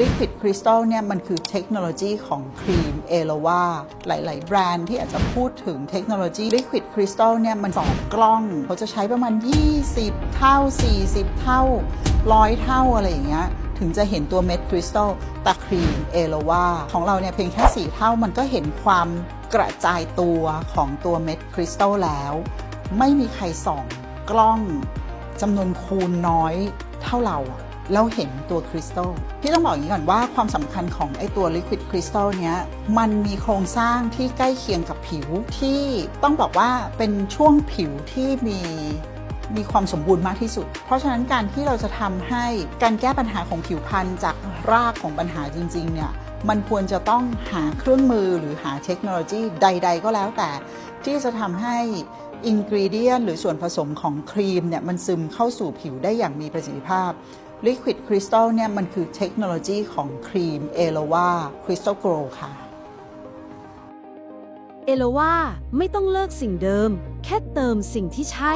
Liquid Crystal เนี่ยมันคือเทคโนโลยีของครีมเอโลวาหลาย ๆ แบรนด์ที่อาจจะพูดถึงเทคโนโลยี Liquid Crystal เนี่ยมันสองกล้องเขาจะใช้ประมาณ 20 เท่า 40 เท่า 100 เท่าอะไรอย่างเงี้ยถึงจะเห็นตัวเม็ดคริสตัลตาครีมเอโลวาของเราเนี่ยเพียงแค่ 4 เท่ามันก็เห็นความกระจายตัวของตัวเม็ดคริสตัลแล้ว ไม่มีใครส่องกล้องจำนวนคูณน้อยเท่าเราอะ เราเห็นตัวคริสตัลที่ต้องบอกอย่างนี้ก่อนว่าความสำคัญของไอตัวลิควิดคริสตัลเนี้ยมันมีโครงสร้างที่ใกล้เคียงกับผิวที่ต้องบอกว่าเป็นช่วงผิวที่มีมีความสมบูรณ์มากที่สุด เพราะฉะนั้นการที่เราจะทำให้การแก้ปัญหาของผิวพรรณจากรากของปัญหาจริงๆ เนี่ยมันควรจะต้องหาเครื่องมือหรือหาเทคโนโลยีใด ๆ ก็แล้วแต่ ที่จะทำให้อินกรีเดียนหรือส่วนผสมของครีมเนี่ยมันซึมเข้าสู่ผิวได้อย่างมีประสิทธิภาพ Liquid Crystal เนี่ยมันคือเทคโนโลยีของครีม e l o v a Crystal Glow ค่ะเอโลวาไม่ต้องเลิกสิ่งเดิม แค่เติมสิ่งที่ใช่